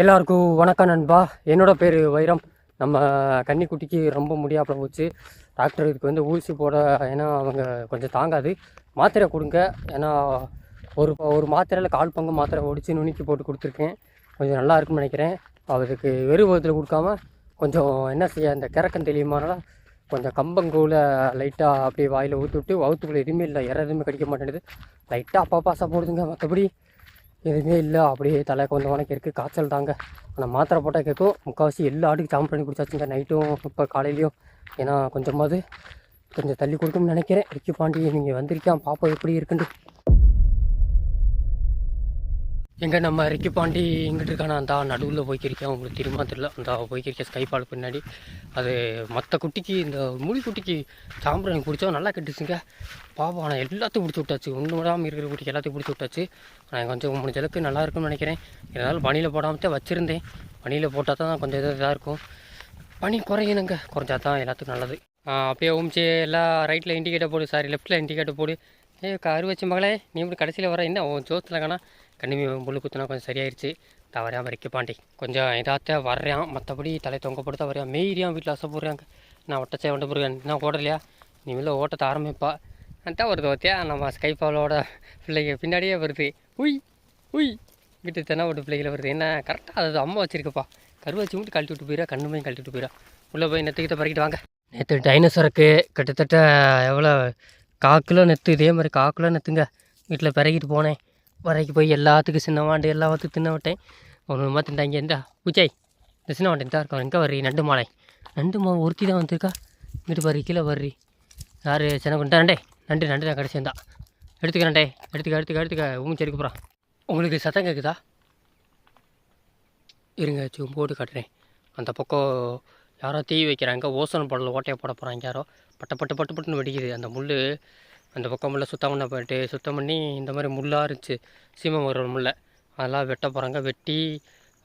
எல்லாருக்கும் வணக்கம் நண்பா. என்னோடய பேர் வைரம். நம்ம கன்னிக்குட்டிக்கு ரொம்ப முடியாமல் போச்சு. டாக்டர் இதுக்கு வந்து ஊசி போட ஏன்னா அவங்க கொஞ்சம் தாங்காது. மாத்திரை கொடுங்க. ஏன்னா ஒரு ஒரு மாத்திரையில் கால் பங்கு மாத்திரை ஒடிச்சு நுணுக்கி போட்டு கொடுத்துருக்கேன். கொஞ்சம் நல்லா இருக்கும்னு நினைக்கிறேன். அவருக்கு வெறுபத்தில் வகுத்தில் கொடுக்காம கொஞ்சம் என்ன செய்ய அந்த கிறக்கம் தெரியுமானால கொஞ்சம் கம்பங்கூல லைட்டாக அப்படியே வாயில் ஊற்றி விட்டு வகுத்துக்குள்ளே எதுவுமே இல்லை. இற எதுவுமே கடிக்க மாட்டேங்குது. லைட்டாக அப்பா பாசா போடுதுங்க மற்றபடி எதுவுமே இல்லை. அப்படியே தலை கொஞ்சம் உனக்கு இருக்குது காய்ச்சல் தாங்க. ஆனால் மாத்திரை போட்டால் கேட்கும். முக்கால்வாசி எல்லா ஆட்டுக்கும் சாம்பு பண்ணி குடிச்சாச்சுங்க. நைட்டும் இப்போ காலையிலையும். ஏன்னா கொஞ்சமாவது கொஞ்சம் தள்ளி கொடுக்கும்னு நினைக்கிறேன். ரிக்கி பாண்டி நீங்கள் வந்திருக்கான் பாப்பா எப்படி இருக்குன்னு. எங்கே நம்ம ரிக்கி பாண்டி இங்கிட்டு இருக்கானா? அந்த நடுவில் போய்க்கிருக்கேன் உங்களுக்கு தெரியுமா தெரியல. அந்த போய்க்கிருக்கேன் ஸ்கைபால் பின்னாடி. அது மற்ற குட்டிக்கு இந்த முடி குட்டிக்கு சாம்பிராணி குடித்தா நல்லா கட்டுச்சுங்க. பாப்பா ஆனால் எல்லாத்தையும் பிடிச்சி விட்டாச்சு. ஒன்று விடாமல் இருக்கிற குட்டிக்கு எல்லாத்தையும் பிடிச்சி விட்டாச்சு. நான் கொஞ்சம் முடிஞ்ச அளவுக்கு நல்லா இருக்கும்னு நினைக்கிறேன். இருந்தாலும் பனியில் போடாமல் தான் வச்சுருந்தேன். பனியில் போட்டால் தான் கொஞ்சம் இதாக இருக்கும். பனி குறையணுங்க. குறைஞ்சா தான் எல்லாத்துக்கும் நல்லது. ஆ, அப்படியே ஓமிச்சு எல்லாம் ரைட்டில் இண்டிகேட்டர் போடு சாரி லெஃப்ட்டில் இண்டிகேட்டர் போடு. ஏ கரு மகளே. நீ இப்படி கடைசியில் வர என்ன உன் ஜோத்தில் காணா? கண்ணிமி முள் குத்துனா கொஞ்சம் சரியாயிருச்சு. தவறாமல் இருக்க பாண்டி. கொஞ்சம் இதாத்த வர்றான். மற்றபடி தலை தொங்க போட்டு தான் வரையான் மெய்றியான் வீட்டில் ஆசைப்படுறாங்க நான் ஒட்டச்சே வண்ட போடுவேன் நான் ஓடலையா நீ வெளில ஓட்டத்தை ஆரம்பிப்பா. அதான் வருது ஓத்தியா நம்ம ஸ்கைபாலோட பிள்ளைங்க பின்னாடியே வருது. உய் உய். வீட்டு தென்னை ஓட்டு பிள்ளைகளை வருது. என்ன? கரெக்டாக அது அம்மா வச்சிருக்கப்பா. கருவை வச்சு மட்டும் கழட்டி விட்டு போயிடா கண்ணுமையும் கழட்டி விட்டு போயிடா உள்ளே போய் நெத்துக்கிட்ட பறக்கிட்டு வாங்க. நேற்று டைனோசருக்கு கிட்டத்தட்ட எவ்வளோ காக்கிலோ நெத்து. இதே மாதிரி காக்கிலோ நெத்துங்க. வீட்டில் பிறகிட்டு போனேன். வரைக்கு போய் எல்லாத்துக்கும் சின்ன வாண்டு எல்லாத்துக்கும் தின்ன விட்டேன். ஒன்று மாதிரி இங்கே இருந்தா பூச்சாய் இந்த சின்ன வாண்டு தான் இருக்கோம் எங்கே வர்றீ? நண்டு மாலை. நண்டு மா ஒருத்தி தான் வந்திருக்கா? இங்கிட்டு வர்றி கீழே வர்றி. யார்? சின்ன கொண்டா நண்டே. நண்டு நண்டு நான் கடைசியா தான் எடுத்துக்க நண்டே. எடுத்துக்க எடுத்துக்க எடுத்துக்க. ஊமிச்சு எடுக்க போகிறான் உங்களுக்கு சத்தம் கேட்குதா இருங்க சும் போட்டு காட்டுறேன். அந்த பக்கம் யாரோ தீ வைக்கிறாங்க. ஓசோன் போடல ஓட்டையை போட போகிறாங்க யாரோ. பட்ட பட்டு பட்டு பட்டுன்னு வெடிக்குது. அந்த முள் அந்த பக்கம் சுத்தம் பண்ண போயிட்டு சுத்தம் பண்ணி இந்த மாதிரி முள்ளாக இருந்துச்சு சீமை மரம் முல்லை. அதெல்லாம் வெட்ட போகிறாங்க வெட்டி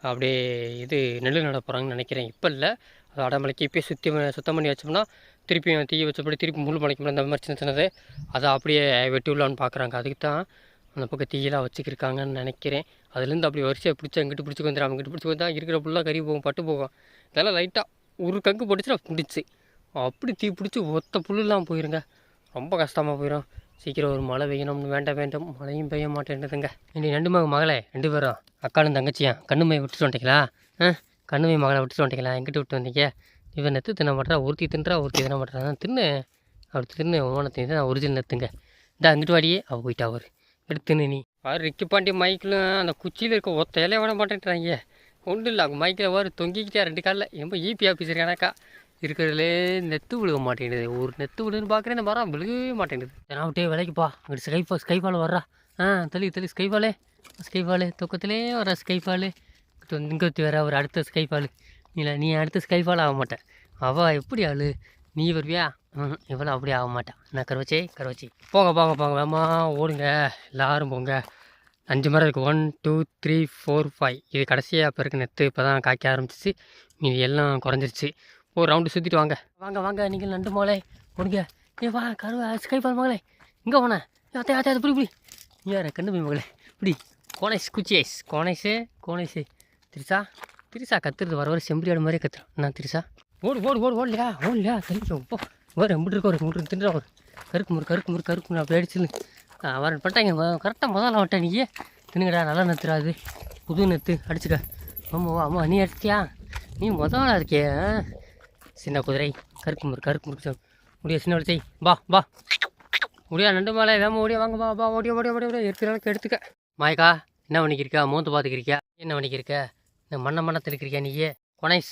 அப்படியே இது நெல் நட போகிறாங்கன்னு நினைக்கிறேன். இப்போ இல்லை. அது அடமலைக்கு இப்போயே சுற்றி சுத்தம் பண்ணி வச்சோம்னா திருப்பி தீ வச்சபடி திருப்பி முள் முளைக்கும் அந்த மாதிரி சின்ன சின்னது அதை அப்படியே வெட்டி விடலான்னு பார்க்குறாங்க அதுக்கு தான் அந்த பக்கம் தீயெல்லாம் வச்சுக்கிருக்காங்கன்னு நினைக்கிறேன். அதுலேருந்து அப்படி வரிசையாக பிடிச்சி அங்கிட்டு பிடிச்சி வந்துடும் அங்கிட்டு பிடிச்சி வந்தால் இருக்கிற ஃபுல்லாக கறி போகும் பட்டு போகும். இதெல்லாம் லைட்டாக ஒரு கங்கு போட்டுச்சுன்னா பிடிச்சி. அப்படி தீ பிடிச்சி ஒத்த புல்லுலாம் போயிருங்க. ரொம்ப கஷ்டமாக போயிடும் சீக்கிரம் ஒரு மழை பெய்யணும்னு வேண்டாம் வேண்டும். மழையும் பெய்ய மாட்டேன்றதுங்க இன்னைக்கு ரெண்டு மக மகளே ரெண்டு பேரும். அக்காலும் தங்கச்சியா கண்ணுமையை விட்டுட்டு வந்துட்டீங்களா? ஆ? கண்ணுமை மகளை விட்டுட்டு வந்துட்டீங்களா? எங்கிட்ட விட்டு வந்தீங்க. இவன் நெத்து தின்ன மாட்டா ஒருத்தி தின்றா ஒருத்தி தின்ன மாட்டா தின்னு அப்படி தின்னு ஓனத்தை நான் ஒரிஜினல் நெத்துங்க. இந்த அங்கிட்டு வாடியே அவள் போயிட்டா அவர். எடுத்துன்னு நீ. அவர் ரிக்கி பாண்டி மைக்கில் அந்த குச்சியில் இருக்க ஒத்த விட மாட்டேன்றாங்க. ஒன்றும் இல்லை அவங்க மைக்கில் வேறு தொங்கிக்கிட்டே ரெண்டு காலில். ரொம்ப ஈபி ஆஃபீஸர் கணக்கா? இருக்கிறதுலே நெத்து விழுக மாட்டேங்குது. ஒரு நெத்து விழுன்னு பார்க்குறேன் இந்த மரம் விழுகவே மாட்டேங்குது. நான் விட்டே விலைக்குப்பா அங்கிட்டு ஸ்கைஃபா ஸ்கைஃபால் வர்றா. ஆ தள்ளி தள்ளி ஸ்கைஃபாலே ஸ்கைஃபாலு தூக்கத்திலே வர ஸ்கைஃபாலு இங்கே வேற ஒரு அடுத்த ஸ்கைஃபாலு இல்லை நீ அடுத்த ஸ்கைஃபால் ஆக மாட்டேன் அவள் எப்படி ஆளு? நீ வருவியா? ம் இவளும் அப்படியே ஆக மாட்டான் நான் கருவச்சி கருவச்சி. போங்க போங்க போங்க. வேமா ஓடுங்க. எல்லாரும் போங்க. அஞ்சு மரம் இருக்குது one two three four five இது கடைசியாக இப்போ இருக்க நெத்து. இப்போ தான் காய்க்க ஆரம்பிச்சிச்சு. இது எல்லாம் குறைஞ்சிருச்சு. ஒரு ரவுண்டு சுற்றிட்டு வாங்க. வாங்க வாங்க நீங்கள் நண்டு மோளே ஓடுங்க ஏ வா கருவா ஸ்கைபால் மகளே. இங்கே போன அத்தை அத்தை அது புடி புடி. யார கண்டு போய் மகளே. இப்படி கோனைஸ் குச்சி ஐஸ். கோனைஸு கோனைஸு. திரிசா திரிசா கத்துறது வர வர செம்பரியாடு மாதிரியே கத்துறோம். நான் திரிசா ஓடு ஓடு ஓடு ஓடலையா ஓடலையா தெரியும் போ. வேறு எம்பிட்டு இருக்கோ ஒரு முட்டு தின்றா ஒரு. கருக்கு முறு கருக்கு முறு கருக்கு முறு. அப்படி அடிச்சுன்னு வரேன். பண்ணிட்டாங்க. கரெக்டாக முதல்ல வந்துட்டேன் நீயே. தின்னுங்கடா நல்லா நத்துறாது புது நெத்து. அடிச்சுக்க. ஆமாம் ஆமாம் நீ அடிச்சியா நீ முதல்ல இருக்கியே சின்ன குதிரை. கருக்கு முறு கருக்கு முறு முடிய சின்ன வச்சை வா வா. முடியா நண்டு மேலே ஏதாவது ஓடியா வாங்க வா வா ஓடியா ஓடியா ஓடியா ஓடியா. அளவுக்கு எடுத்துக்க. மாயக்கா என்ன பண்ணிக்கிருக்கா? மூந்து பார்த்துக்கிறியா என்ன பண்ணிக்கிருக்க? இந்த மண்ணை மண்ணத்தில் இருக்கிறியா நீயே? கொனைஸ்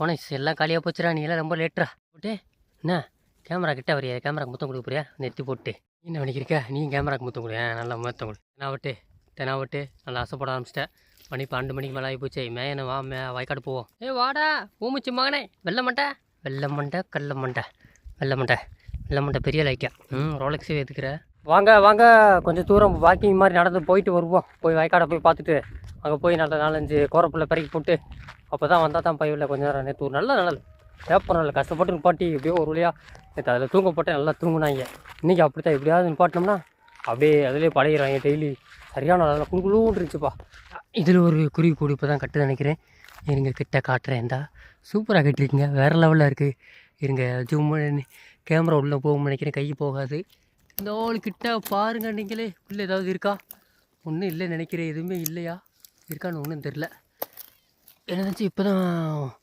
கொனைஸ் எல்லாம் காலியாக போச்சுடா நீ எல்லாம் ரொம்ப லேட்ரா. போட்டு என்ன? கேமரா கிட்ட வரியா? கேமராக்கு முத்தம் கொடுக்க போறியா? நெத்தி போட்டு. என்ன பண்ணிக்கிருக்க? நீ கேமராக்கு முத்தம் கொடு நல்லா முத்தம் கொடு. தெனாவட்டு தெனாவட்டு நல்லா ஆசைப்பட ஆரம்பிச்சிட்டேன் மணி பன்னெண்டு மணிக்கு மேலே ஆகி போச்சு. மேயனை வா மே வயக்காடு போவோம். ஏ வாடா ஊமிச்சு மகனே. வெள்ள மாட்டேன் வெள்ளை மண்டை கல்ல மண்டை. வெள்ளை மண்டை. வெள்ளை மண்டை பெரிய லைக்கா. ம் ரோலக்ஸே எதுக்குற வாங்க வாங்க. கொஞ்சம் தூரம் வாக்கிங் மாதிரி நடந்து போயிட்டு வருவோம். போய் வயக்காடை போய் பார்த்துட்டு அங்கே போய் நல்ல நாலஞ்சு கோரப்புள்ள பெருக்கி போட்டு அப்போ தான் வந்தால் தான் பயவில்லை கொஞ்சம் நேரம் நேற்று நல்ல நல்லது பேப்பர் நல்ல கஷ்டப்பட்டு நிப்பாட்டி எப்படியோ ஒரு வழியாக நேற்று அதில் தூங்க போட்டேன் நல்லா தூங்குனாங்க. இன்றைக்கி அப்படி தான் எப்படியாவது நிப்பாட்டினோம்னா அப்படியே அதிலே பழகிறாங்க டெய்லி சரியான நல்லா குழுக்குழுன்னு இருந்துச்சுப்பா. இதில் ஒரு குருவி கூடு இப்போ தான் கட்டு நினைக்கிறேன். இருங்க கிட்ட காட்டுறேன் இந்தா. சூப்பராக கட்டிருக்கீங்க. வேறு லெவலில் இருக்குது இருங்க ஜூம் கேமரா உள்ளே போகும் நினைக்கிறேன். கை போகாது. இந்த ஆள் கிட்ட பாருங்க நீங்களே. உள்ளே ஏதாவது இருக்கா? ஒன்றும் இல்லை நினைக்கிறேன். எதுவுமே இல்லையா? இருக்கான்னு ஒன்றும் தெரில என்னச்சு இப்போ தான்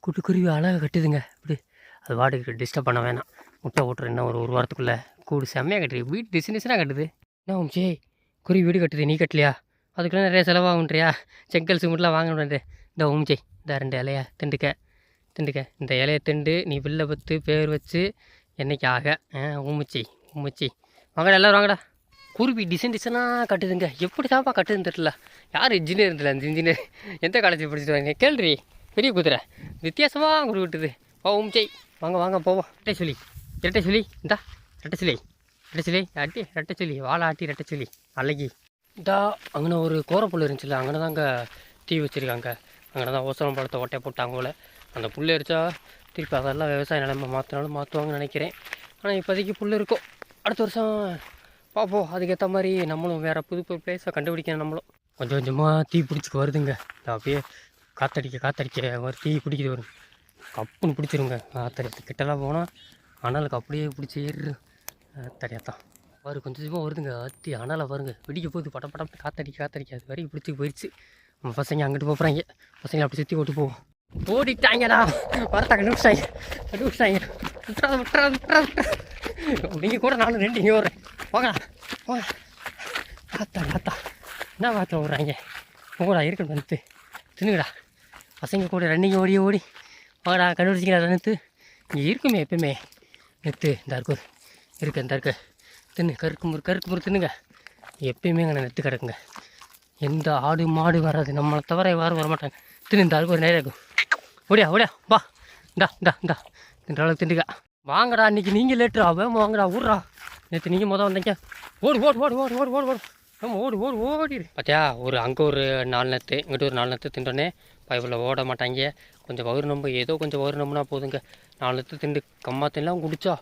குட்டுக்குருவி அழகாக கட்டுதுங்க. இப்படி. அது வாடகைக்கு டிஸ்டர்ப் பண்ண வேணாம். முட்டை ஓட்டுற இன்னும் ஒரு ஒரு வாரத்துக்குள்ளே. கூடு செம்மையாக கட்டுது. வீடு டிசைன் கட்டுது. என்ன உஞ்சே குருவி வீடு கட்டுது. நீ கட்டலையா? அதுக்குள்ளே நிறைய செலவாகுன்றியா செங்கல் சிமெண்ட்லாம் வாங்கணுன்றது இந்த உம்ஜே இந்த ரெண்டு இலையை திண்டுக்க. திண்டுக்க. இந்த இலையை திண்டு நீ வில்ல பத்து பேர் வச்சு என்னைக்கு ஆக ஆ உமிச்சி உமிச்சி வாங்கடா எல்லோரும் வாங்கடா. குருவி டிசைன் டிசைனாக கட்டுதுங்க. எப்படி தான்ப்பா கட்டுதுன்னு தெரியல. யார் இன்ஜினியர் தெரியல அந்த இன்ஜினியர் எந்த காலேஜ் படிச்சுட்டு வாங்க கேள்வி. பெரிய குதிரை. வித்தியாசமாக குரு விட்டுது. ஓ உமிச்சை வாங்க வாங்க போவோம். ரெட்டை சொல்லி இரட்டை சொல்லி இந்தா ரெட்டை சொல்லி ரெட்டை சொல்லி ஆட்டி ரெட்டை சொல்லி வாழை ஆட்டி ரெட்டை சொல்லி அழகி. இந்தா அங்கே ஒரு கோரப்புல் இருந்துச்சுல்ல அங்கே தாங்க தீ வச்சுருக்காங்க. அங்கே தான் ஓசரம் பழத்தை ஒட்டையை போட்டாங்க போல் அந்த புல் எரிச்சா திருப்பி அதெல்லாம் விவசாய நிலைமை மாற்றினாலும் மாற்றுவாங்கன்னு நினைக்கிறேன். ஆனால் இப்போதைக்கு புல் இருக்கும். அடுத்த வருஷம் பார்ப்போம். அதுக்கேற்ற மாதிரி நம்மளும் வேறு புது புது பிளேஸை கண்டுபிடிக்கணும் நம்மளும். கொஞ்சம் கொஞ்சமாக தீ பிடிச்சிக்கு வருதுங்க. அப்படியே காத்தடிக்க காத்தடிக்க ஒரு தீ பிடிக்குது வரும் கப்புன்னு பிடிச்சிருங்க. காத்தடிக்க கிட்டலாம் போனால் அனலுக்கு அப்படியே பிடிச்சி ஏறு தெரியாதான் வரும் கொஞ்சம் கொஞ்சமாக வருதுங்க. அத்தி அனலை வருங்க வெடிக்க போகுது. படம் படம் காத்தடிக்க காத்தடிக்க. அது வரைக்கும் பிடிச்சி போயிடுச்சு நம்ம பசங்க அங்கிட்டு போகிறாங்க பசங்களை அப்படி சுற்றி ஓட்டு போவோம். ஓடிட்டாங்கடா. வரத்தாங்க நிமிஷாங்க நிமிஷாங்க விட்டுறா விட்டுறா விட்டுறா விட்டுறா நீங்கள் கூட நானும் ரெண்டு இங்கே வர்றேன். போகலாம் போங்க. காத்தா காத்தா என்ன பார்த்து விட்றாங்க போகடா இருக்கணும் நிறுத்து. தின்னுங்கடா பசங்க கூட ரன்னிங் ஓடி ஓடி. போகடா கண்டுபிடிச்சிக்கிறா நிறுத்து. இங்கே இருக்குமே எப்பயுமே. நிறுத்து. இந்த இருக்கு. இருக்கு இந்த இருக்கு. தின்னு கருக்கு முறு கருக்கு முறு தின்னுங்க. எப்பயுமே அங்கே நெத்து கிடக்குங்க. எந்த ஆடு மாடு வராது. நம்மளை தவிர யாரும் வரமாட்டாங்க. தின்னு இந்த ஆளுக்கு ஒரு நேரம் இருக்கும். ஓடியா ஓடியா வா. இந்தா இந்தா இந்தா. இந்த அளவுக்கு திண்டுக்கா. வாங்கடா இன்றைக்கி நீங்கள் லேட்டு அவன் வாங்கடா ஊர்றா. நேற்று நீங்கள் மொதல் வந்தீங்க. ஓடு ஓடு ஓடு ஓடு ஓடு ஓடு ஓடு. ஆமாம் ஓடு ஓடு ஓடிடு பார்த்தியா ஒரு அங்கே ஒரு நாலு நேரத்து இங்கிட்ட ஒரு நாலு நேரத்து தின்றோன்னே பைப்பில் ஓட மாட்டாங்க. கொஞ்சம் வயிறு நம்ப ஏதோ கொஞ்சம் வயிறு நம்பினா போதுங்க. நாலு நேரத்து திண்டு கம்மாத்தெல்லாம் குடிச்சா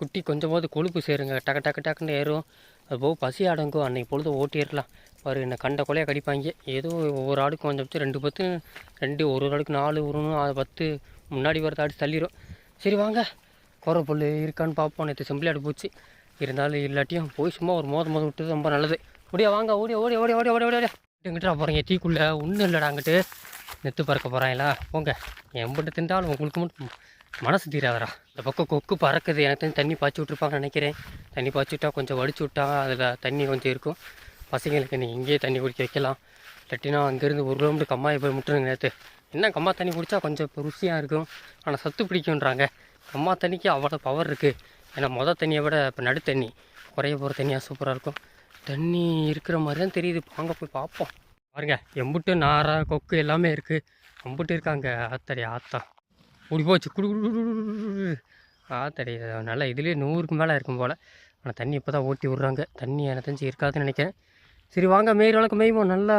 குட்டி கொஞ்சமாவது கொழுப்பு சேருங்க. டக்கு டக்கு டக்குன்னு ஏறும். அது போக பசி அடங்கும் அன்னைக்கு பொழுது ஓட்டிடலாம். பாரு என்னை கண்ட கொலையை கடிப்பாங்க. ஏதோ ஒவ்வொரு ஆடுக்கும் கொஞ்சம் ரெண்டு பத்து ரெண்டு ஒரு ஒரு ஆடுக்கு நாலு உருணும் அதை பத்து. முன்னாடி வரது ஆடு தள்ளிடும் சரி வாங்க. குறை புல் இருக்கான்னு பார்ப்போம். நேற்று செம்பிளி ஆடு போச்சு. இருந்தாலும் இல்லாட்டியும் போய் சும்மா ஒரு மோத மோத விட்டது ரொம்ப நல்லது. ஓடியா வாங்க. ஓடி ஓடி ஓடி ஓடி ஓடி ஓடி ஓடியா. எங்கிட்ட போகிறீங்க டீக்குள்ளே. ஒன்றும் இல்லைடா அங்கிட்டு. நெத்து பறக்க போகிறாங்களா போங்க. எம்பிட்டு திண்டாலும் உங்களுக்கு மட்டும் மனசு தீராதரா இந்த பக்கம் கொக்கு பறக்குது. எனக்கு தண்ணி பாய்ச்சி விட்ருப்பாங்கன்னு நினைக்கிறேன். தண்ணி பாய்ச்சி விட்டா கொஞ்சம் வடிச்சு விட்டா அதில் தண்ணி கொஞ்சம் இருக்கும். பசங்களுக்கு நீ இங்கேயே தண்ணி குடிக்க வைக்கலாம். இல்லாட்டினா அங்கேருந்து ஒரு கிலோமீட்டர் கம்மாயை போய் முட்டுருங்க நேற்று என்ன கம்மா தண்ணி குடித்தா கொஞ்சம் இப்போ ருசியாக இருக்கும். ஆனால் சத்து பிடிக்குன்றாங்க கம்மா தண்ணிக்கு அவ்வளோ பவர் இருக்குது ஏன்னா மொதல் தண்ணியை விட இப்போ நடு தண்ணி. குறைய போகிற தண்ணியாக சூப்பராக இருக்கும். தண்ணி இருக்கிற மாதிரி தான் தெரியுது. வாங்க போய் பார்ப்போம். பாருங்க எம்புட்டு நாரா கொக்கு எல்லாமே இருக்குது அம்புட்டு இருக்காங்க. ஆத்தடி ஆத்தா. ஓடி போச்சு. குடு ஆத்தடி நல்லா இதுலேயே நூறுக்கு மேலே இருக்கும் போல். ஆனால் தண்ணி இப்போ தான் ஓட்டி விட்றாங்க. தண்ணி எனக்கு தெரிஞ்சு இருக்காதுன்னு நினைக்கிறேன். சரி வாங்க மேய்ற அளவுக்கு மேய்வோம். நல்லா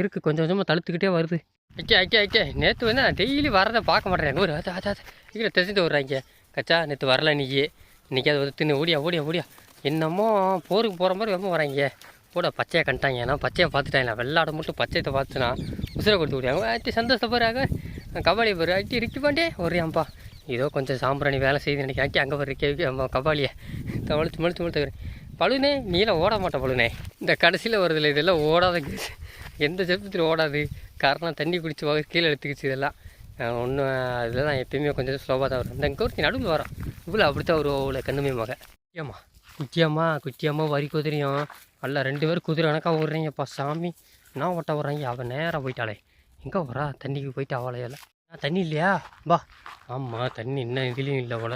இருக்குது கொஞ்சம் கொஞ்சமாக தழுத்துக்கிட்டே வருது. ஐக்கே ஐக்கே ஐக்கே நேற்று வந்து நான் டெய்லி வரதை பார்க்க மாட்டேறேன் நூறு அது அது இங்கே தெரிஞ்சுட்டு வர்றாங்க கச்சா நேற்று வரல நீயே இன்றைக்கி அது வந்து தின்னு ஓடியா ஓடியா ஓடியா. என்னமோ போருக்கு போகிற மாதிரி ரொம்ப வராங்க. கூட பச்சையை கண்டாங்க. ஏன்னா பச்சையை பார்த்துட்டாங்க வெள்ளாட மட்டும் பச்சையத்தை பார்த்துனா உசுரை கொடுத்து விடுவாங்க அட்டி சந்தோஷப்படுறாங்க கபாலி பாரு அட்டி இருக்கு பாண்டே ஒரேம்பா ஏதோ கொஞ்சம் சாம்பிராணி வேலை செய்து நினைக்கிறேன். அட்டி அங்கே போய் கபாலியை. தவழிச்சு மழுத்து மழுத்துக்கிறேன் பழுனே நீலாம் ஓட மாட்டேன் பழுனே. இந்த கடைசியில் வருதில்ல இதெல்லாம் ஓடாத எந்த ஜெபத்தில் ஓடாது? காரணம் தண்ணி குடிச்சு வகை கீழே எடுத்துக்கிச்சு இதெல்லாம். ஒன்றும் அதெல்லாம் எப்பயுமே கொஞ்சம் ஸ்லோவாக தான் வரும். இந்த இங்கே நடுவில் வரோம் இவ்வளோ அப்படித்தான் ஒரு அவ்வளோ கண்ணுமே மக. குட்டியம்மா குட்டியம்மா குட்டியம்மா வரி குதிரையும். அல்ல ரெண்டு பேரும் குதிரை கணக்காக விட்றீங்கப்பா சாமி. நான் ஓட்ட விட்றாங்க அவன் நேராக போயிட்டாளே. எங்கே வரா தண்ணிக்கு போயிட்டு அவளையில தண்ணி இல்லையா? பா ஆமாம் தண்ணி இன்னும் இதுலேயும் இல்லை போல.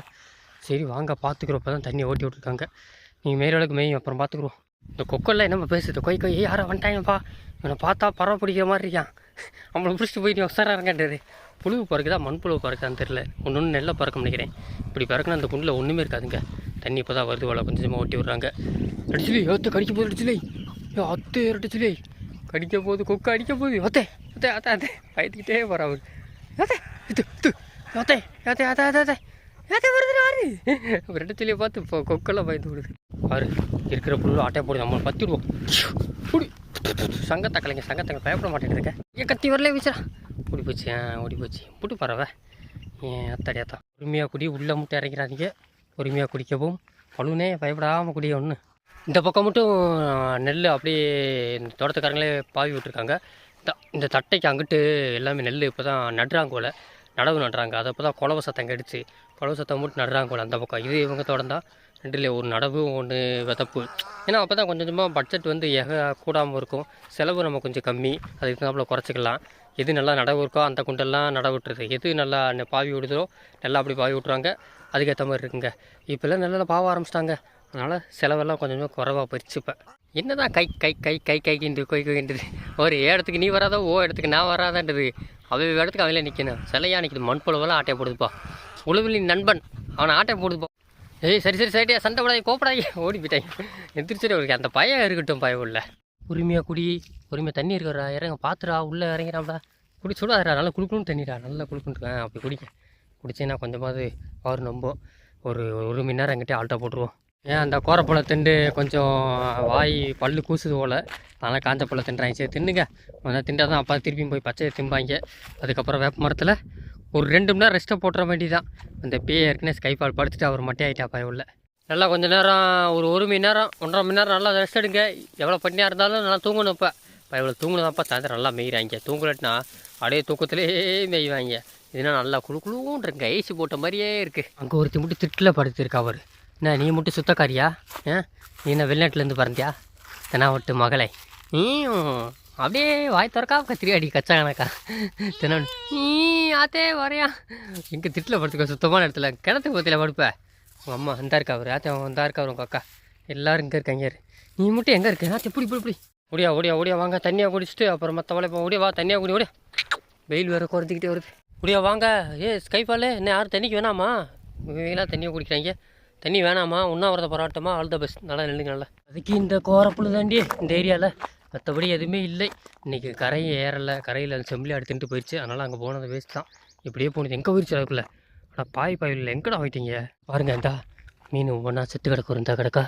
சரி வாங்க பார்த்துக்குறப்ப தான் தண்ணி ஓட்டி விட்ருக்காங்க நீங்கள் அளவுக்கு மேயும் அப்புறம் பார்த்துக்குருவோம் இந்த கொக்கெல்லாம் என்னம்மா பேசுது? கொய் கொய் யாரோ வந்துட்டாங்கப்பா இவனை பார்த்தா பறவை பிடிக்கிற மாதிரி இருக்கான். அவனை பிடிச்சிட்டு போயிட்டு உசாராக இருக்கான்றது புழுவு பறக்குதா மண் புழுவு பிறக்குதான்னு தெரில ஒன்று ஒன்று நெல்லை பறக்க நினைக்கிறேன். இப்படி பறக்குனா அந்த குண்டில் ஒன்றுமே இருக்காதுங்க. தண்ணி இப்போ தான் வருது போல கொஞ்சம் கொஞ்சமாக ஓட்டி விட்றாங்க. அடிச்சுலே ஏத்த கடிக்க போகுது அடிச்சுலே ஏ அத்து அடிச்சுலே கடிக்க போகுது கொக்கு அடிக்க போகுது. அத்தே அத்தே அத்தே அத்தே பயத்துக்கிட்டே போகிறான் அவர். அத்தே இது இது அத்தே அத்தே அத்தே அத்தே அத்தே ஏத்தே பார்த்து இப்போ கொக்கெல்லாம் பயந்து விடுது பாரு இருக்கிற புல்லு ஆட்டை போடுது. நம்ம பத்திடுவோம். புடி. சங்கத்தக்கலைங்க சங்கத்தங்க பயப்பட மாட்டேன் இருக்கேன் ஏன் கத்தி வரல வீச்சா ஓடி போச்சு ஓடி போச்சு. புட்டு பறவை. ஏன் அத்தடியாத்தான் பொறுமையாக குடி உள்ளே மட்டும் இறங்கிறாதீங்க பொறுமையாக குடிக்கவும். பழுனே பயப்படாமல் குடிய ஒன்று இந்த பக்கம் மட்டும் நெல் அப்படியே இந்த தோட்டத்துக்காரங்களே பாவி விட்டுருக்காங்க. இந்த- இந்த தட்டைக்கு அங்கிட்டு எல்லாமே நெல் இப்போ தான் நடுறாங்க போல. நடவு நடுறாங்க. அதை அப்போ தான் குழவ சத்தம் கடிச்சு குலவ சத்தம் மட்டும் நடுறாங்க போல அந்த பக்கம். இது இவங்க தொடர்ந்தா ரெண்டுல ஒரு நடவு ஒன்று விதப்பு. ஏன்னா அப்போ தான் கொஞ்சம் கொஞ்சமாக பட்ஜெட் வந்து எக கூடாமல் இருக்கும். செலவு நம்ம கொஞ்சம் கம்மி. அதுக்கு தகுந்தாப்புல குறைச்சிக்கலாம். எது நல்லா நடவு இருக்கோ அந்த குண்டெல்லாம் நடவு எது நல்லா பாவி விடுதோ நல்லா அப்படி பாவி விட்டுறாங்க அதுக்கேற்ற மாதிரி இருக்குங்க. இப்போல்லாம் நல்லா பாவ ஆரம்பிச்சிட்டாங்க. அதனால் செலவெல்லாம் கொஞ்சம் கொஞ்சம் குறைவாக போயிடுச்சு இப்போ. என்னதான் கை கை கை கை கைக்கின்றது கொய் கொய்ன்றது ஒரு இடத்துக்கு நீ வராதோ ஓ இடத்துக்கு நான் வராதான்றது. அவ இடத்துக்கு அவங்களே நிற்கணும் சிலையாக நிற்கிது மண் புலவெல்லாம் ஆட்டையை போடுதுப்பா உழுவிலின் நண்பன். அவனை ஆட்டை போடுதுப்பா ஏய் சரி சரி சரியா சண்டை விடாது கோப்படாய் ஓடி போயிட்டாங்க எந்திரிச்சிட்டு அவருக்கு அந்த பயம் இருக்கட்டும் பயம் உள்ள உரிமையாக குடி. உரிமையாக தண்ணி இருக்கிறா இறங்க பார்த்துடா உள்ளே இறங்கிறாப்டா குடி சுடாதடா. நல்லா குளுக்கணும் தண்ணிடா. நல்லா குளுக்கணும் அப்படி குடிக்க. குடிச்சேன்னா கொஞ்சமாவது அவர் நம்பும். ஒரு ஒரு மணி நேரம் எங்கிட்டே ஆல்ட்டா போட்டுருவோம். ஏன் அந்த கோரப்பழ திண்டு கொஞ்சம் வாய் பல்லு கூசுது போல். அதனால் காஞ்ச பழம் தின்றாங்க சரி தின்னுங்க. கொஞ்சம் திண்டா தான் அப்பா திருப்பியும் போய் பச்சையை திம்பாங்க. அதுக்கப்புறம் வேப்ப மரத்தில் ஒரு ரெண்டு மணி நேரம் ரெஸ்ட்டை போட்டுற வேண்டியதான் அந்த பேய் ஏற்கனவே ஸ்கைபால் படுத்துட்டு அவர் மட்டே ஆகிட்டாப்பா உள்ள நல்லா கொஞ்சம் நேரம் ஒரு ஒரு மணி நேரம் ஒன்றரை மணி நேரம் நல்லா ரெஸ்ட் எடுங்க. எவ்வளோ பண்ணியாக இருந்தாலும் நல்லா தூங்கணும் இப்போ. இப்போ இவ்வளோ தூங்கினதாப்பா சாயந்தரம் நல்லா மெய்கிறாங்க தூங்கலட்டினா அப்படியே தூக்கத்திலே மெய்வாங்க. இதுனா நல்லா குழு குழுன்ற ஐசி போட்ட மாதிரியே இருக்குது அங்கே ஒருத்தி மட்டும் திட்டில் படுத்திருக்கா அவர். என்ன நீ மட்டும் சுத்தக்காரியா? ஆ? நீ என்ன வெளிநாட்டிலேருந்து பிறந்தியா? தெனாவட்டு மகளை. நீயும் அப்படியே வாய் திறக்கா கத்திரியாடி கச்சா கணக்கா. தெனாவட்டு நீ ஆத்தே வரையா? எங்கே திட்டில் படுத்துக்க சுத்தமான இடத்துல. கிணத்துக்கு பற்றியில் படுப்ப. உங்கள் அம்மா அந்த இருக்கா அவர்? ஆத்தே அவன் அந்த இருக்கா உங்கள் அக்கா? எல்லாரும் இங்கே இருக்காங்க நீ மட்டும் எங்கே இருக்க? ஆத்தே இப்படி இப்படி இப்படி ஓடியா ஓடியா ஓடியா வாங்க. தண்ணியாக குடிச்சிட்டு அப்புறம் மற்றவளை இப்போ ஓடியா வா தண்ணியாக குடி ஓடியா. வெயில் வேறு குறைஞ்சிக்கிட்டே வருது. ஓடியா வாங்க. ஏ ஸ்கைஃபாலு என்ன யாரும் தண்ணிக்கு வேணாமா? இவங்களாம் தண்ணியை குடிக்கிறாங்க. தண்ணி வேணாமா? உண்ணாவிரத போராட்டமா? All the best. நல்லா நில்லுங்க நல்லா அதுக்கு இந்த கோரப்புழு தாண்டி இந்த ஏரியாவில் மற்றபடி எதுவுமே இல்லை. இன்றைக்கி கரையை ஏறலை. கரையில் செம்பிளி எடுத்துட்டு போயிடுச்சு அதனால் அங்கே போனது வேஸ்ட் தான். இப்படியே போனது. எங்கே போயிடுச்சு அதுக்குள்ளே ஆனால் பாய் பாயில் எங்கடா போயிட்டீங்க? பாருங்க இந்தா. மீன் ஒவ்வொன்றா செத்து கிடக்கும் இருந்தா கிடக்கா?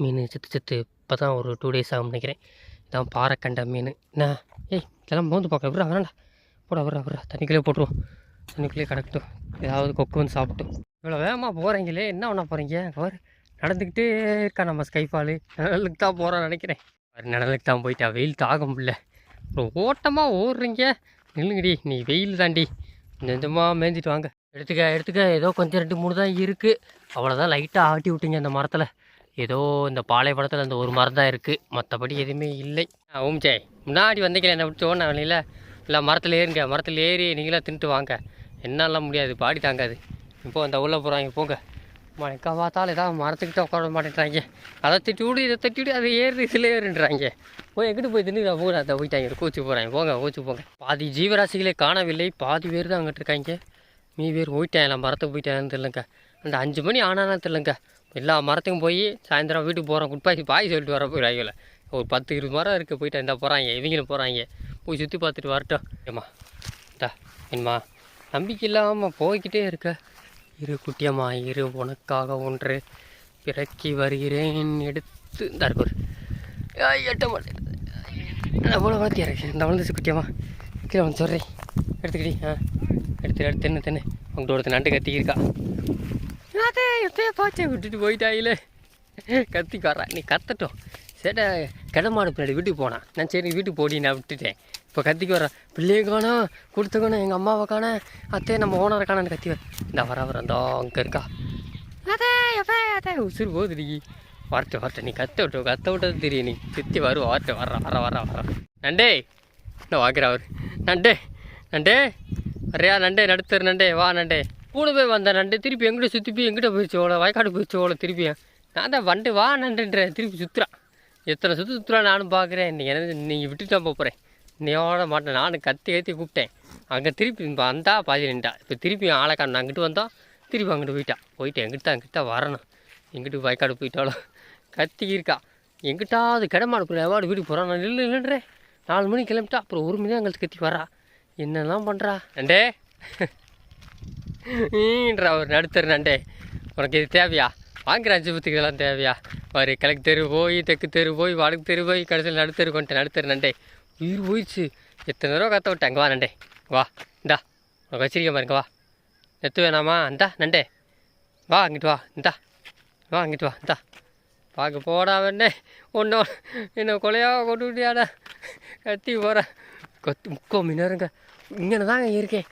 மீன் செத்து செத்து இப்போ தான் ஒரு டூ டேஸ் ஆகும் நினைக்கிறேன். இதான் பாறை கண்ட மீன். என்ன? ஏய் இதெல்லாம் மோந்து பார்க்க. விட்றா வேணாண்டா போடா விட்றா விட்றா. தண்ணிக்குள்ளே போட்டுருவோம். தண்ணிக்குள்ளேயே கிடக்கட்டும். ஏதாவது கொக்கு வந்து சாப்பிட்டோம். இவ்வளோ வேகமாக போகிறீங்களே என்ன பண்ண போகிறீங்க பார். நடந்துக்கிட்டே இருக்கா நம்ம ஸ்கைஃபாலு நிழலுக்கு தான் போகிறோம் நினைக்கிறேன். பாரு நிழலுக்கு தான் போயிட்டா வெயில் தாக முடியல. அப்புறம் ஓட்டமாக ஓடுறீங்க. நில்லுங்கடி நீ வெயில் தாண்டி. கொஞ்சமாக மேய்ஞ்சிட்டு வாங்க. எடுத்துக்க எடுத்துக்க. ஏதோ கொஞ்சம் ரெண்டு மூணு தான் இருக்குது அவ்வளோதான் லைட்டாக ஆட்டி விட்டீங்க அந்த மரத்தில். ஏதோ இந்த பாலைப்படத்தில் அந்த ஒரு மரம் தான் இருக்குது மற்றபடி எதுவுமே இல்லை. ஓம் ஜெய். முன்னாடி வந்தீங்களே என்னை விட்டு ஓடின வழியில்? இல்லை மரத்தில் ஏறுங்க. மரத்தில் ஏறி நீங்களாக தின்ட்டு வாங்க. என்னாலாம் முடியாது. பாடி தாங்காது. இப்போ அந்த உள்ளே போகிறாங்க போங்க. மழைக்கா பார்த்தாலும் ஏதாவது மரத்துக்கிட்ட உட்கார மாட்டேன்றாங்க. அதை தட்டி விடு இதை தட்டி விடு அதை ஏறுது இதில் ஏறுன்றாங்க. போய் எங்கிட்டு போய் தின்னு போகிற அதை போயிட்டாங்க கோச்சு போகிறாங்க போங்க கோச்சு போங்க. பாதி ஜீவராசிகளே காணவில்லை பாதி பேர் தான் அங்கிட்டு இருக்காங்க. மீ பேர் போயிட்டேன் எல்லாம் மரத்துக்கு போயிட்டேன்னு தெரிலங்க அந்த அஞ்சு மணி ஆனாலும் தெரிலங்க எல்லா மரத்துக்கும் போய் சாயந்தரம் வீட்டுக்கு போகிறோம் குட் பாய் பாய் சொல்லிட்டு வர போயிடாங்கல்ல ஒரு பத்து இருபது மரம் இருக்குது போயிட்டு இருந்தால் போகிறாங்க இவங்களும் போகிறாங்க போய் சுற்றி பார்த்துட்டு வரட்டும். ஏம்மா இந்தா என்னம்மா நம்பிக்கை இல்லாமல் போய்கிட்டே இருக்க. இரு குட்டியம்மா இரு உனக்காக ஒன்று பிறக்கி வருகிறேன். எடுத்து இந்த எட்ட மாட்டேன். அவ்வளோ வளர்த்தியா இருக்கு இந்த வளர்ந்துச்சு குட்டியம்மா. கீழே வந்து சொல்கிறேன் எடுத்துக்கிடி ஆ. எடுத்து எடுத்து என்ன தின்னு. உங்கள்கிட்ட ஒருத்தர் நண்டு கத்திக்கிருக்கா. அதே எத்தையே போச்சே விட்டுட்டு போயிட்டாயிலே. கத்திக்கு வரா நீ கத்தட்டும். சேட்டை கிடமாடு பின்னாடி வீட்டுக்கு போனான். நான் சரி வீட்டுக்கு போடி நான் விட்டுட்டேன். இப்போ கத்திக்கு வரா பிள்ளைய காணோம் கொடுத்து காணோம் எங்கள் அம்மாவை காண அத்தே நம்ம ஓனரை காணான்னு கத்தி வர இந்த வர வர இந்தோ அங்கே இருக்கா. அதே எப்பே அதே உசுறு போகுதுடி. வரட்டு வரட்டு நீ கத்த விட்டு கத்த விட்டது தெரியும் நீ சுற்றி வரும் வரட்டு வர வர வர வர நண்டே இன்னும் வாக்குறா அவர். நண்டே நண்டே வரையா நண்டே நடுத்தர் நண்டே வா நண்டே. கூட போய் வந்த நண்டு திருப்பி எங்கிட்ட சுற்றி போய் எங்கிட்ட போயிடுச்சு ஓல வயக்காடு போயிடுச்சு ஓல திருப்பி நான் தான் வண்டு வா நண்டுன்றேன் திருப்பி சுற்றுறான் எத்தனை சுற்று சுற்றுலா நானும் பார்க்குறேன். நீ எனக்கு நீங்கள் விட்டுட்டு தான் போகிறேன் நீயோட மாட்டேன். நானும் கத்தி கத்தி கூப்பிட்டேன். அங்கே திருப்பி இப்போ வந்தா பாதி இப்போ திருப்பி ஆளை காணும். அங்கிட்டு வந்தோம் திருப்பி அங்கிட்டு போயிட்டா. போயிட்டு எங்கிட்ட அங்கிட்ட வரணும். எங்கிட்டு வயக்காடு போயிட்டாலும். கத்தி இருக்கா. எங்கிட்டாவது கிடமாடு போய் எவாடு வீட்டுக்கு போகிறான் நான் நில்லு நில்லுன்றேன். நாலு மணிக்கு கிளம்பிட்டா. அப்புறம் ஒரு மணி தான் எங்களுக்கு கத்தி வரா. என்னெல்லாம் பண்ணுறா நண்டே. ஈன்றா ஒரு நடுத்தர் நண்டே. உனக்கு இது தேவையா? வாங்குற அஞ்சு பத்துக்கு தேவையா? பாரு கிழக்கு தெரு போய் தெற்கு தெரு போய் வடக்கு தெரு போய் கடைசியில் நடுத்தரு கொண்டு நடுத்தரு நண்டே. உயிர் போயிடுச்சு. எத்தனை தடவை கத்த விட்டாங்க வா நண்டே. வா. இந்தா. உனக்கு வச்சிருக்க பாருங்க வா. எத்து வேணாமா? இந்தா நண்டே. வா அங்கிட்டு வா. இந்தா. வா அங்கிட்டு வா. இந்தா. பார்க்க போடா வேண்டே ஒன்றும் என்ன கொலையாக கொண்டு விட்டியாடா. கத்தி போகிறேன் கத்து முக்கோ மணி நேரங்க. இங்கே தாங்க இருக்கேன்.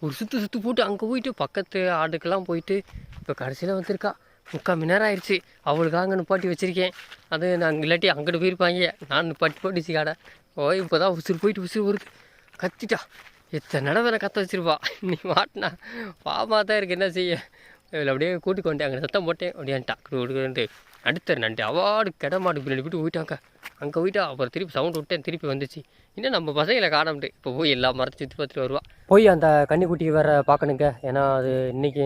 ஒரு சுற்று சுற்று போட்டு அங்கே போயிட்டு பக்கத்து ஆடுக்கெல்லாம் போயிட்டு இப்போ கடைசியில் வந்திருக்கா. முக்கால் மணி நேரம் ஆயிடுச்சு. அவளுக்காக அங்கே நிப்பாட்டி வச்சுருக்கேன். அது நாங்கள் இல்லாட்டி அங்கிட்டு போயிருப்பாங்க. நான் நிப்பாட்டி போட்டுச்சு கடை. ஓ இப்போ தான் உசுறு போயிட்டு உசுறு வருது. கத்திட்டா. எத்தனை நடவை கத்த வச்சிருப்பா. நீ மாட்டினா பாவமாக தான் இருக்கு. என்ன செய்ய? இதில் அப்படியே கூட்டி கொண்டேன் அங்கே சத்தம் போட்டேன். அப்படியான்ட்டா கொடுக்குறது அடுத்த நண்டு. அவார்டு கிடமாடு பின்னாடி விட்டு போயிட்டாங்க. அங்கே போயிட்டா. அப்புறம் திருப்பி சவுண்ட் விட்டேன். திருப்பி வந்துச்சு. இன்னும் நம்ம பசங்களை காணாமட்டு இப்போ போய் எல்லா மரத்தை சுற்றி பார்த்துட்டு வருவா. போய் அந்த கன்னிக்குட்டியை வேற பார்க்கணுங்க. ஏன்னா அது இன்னைக்கு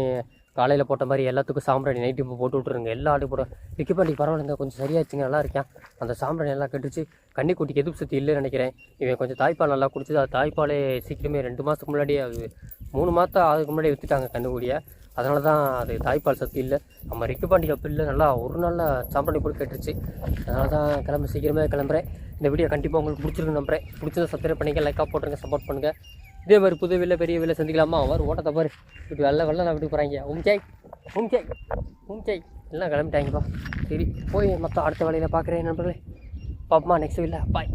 காலையில் போட்ட மாதிரி எல்லாத்துக்கும் சாம்பிராணி நைட்டு போட்டு விட்ருங்க எல்லா ஆடு போட விக்கிப்பாண்டிக்கு பரவாயில்லைங்க கொஞ்சம் சரியாச்சுங்க நல்லா இருக்கேன் அந்த சாம்பிராணி எல்லாம் கட்டுச்சு. கன்னிக்குட்டிக்கு எதிர்ப்பு சக்தி இல்லைன்னு நினைக்கிறேன். இவன் கொஞ்சம் தாய்ப்பால் நல்லா குடிச்சது அது தாய்ப்பாலே சீக்கிரமே ரெண்டு மாதத்துக்கு முன்னாடியே அது மூணு மாதம் அதுக்கு முன்னாடி விற்றுட்டாங்க கண்ணுக்குடியை அதனால தான் அது தாய்ப்பால் சக்தி இல்லை. நம்ம ரிக்குபாண்டி கப்பு இல்லை நல்லா ஒரு நாளில் சாம்பிராணி கூட கேட்டுருச்சு. அதனால தான் கிளம்ப சீக்கிரமே கிளம்புறேன். இந்த வீடியோ கண்டிப்பாக உங்களுக்கு பிடிச்சிருக்கு நம்புறேன். பிடிச்சதை சப்ஸ்கிரைப் பண்ணிக்க லைக்காக போட்டுருங்க சப்போர்ட் பண்ணுங்கள் இதே மாதிரி புது வெளில பெரிய வெளில சந்திக்கலாமா? அவர் ஓட்டத்தை பாரு. இப்படி வெள்ள வெள்ள நான் விட்டு போகிறாங்க உம்ஜாய் உம்ஜாய் உம்ஜாய் எல்லாம் கிளம்பிட்டாங்கப்பா. சரி போய் மொத்தம் அடுத்த வேலையில் பார்க்குறேன் நண்பர்களே. பாப்பமா நெக்ஸ்ட் வீட்டில் பாய்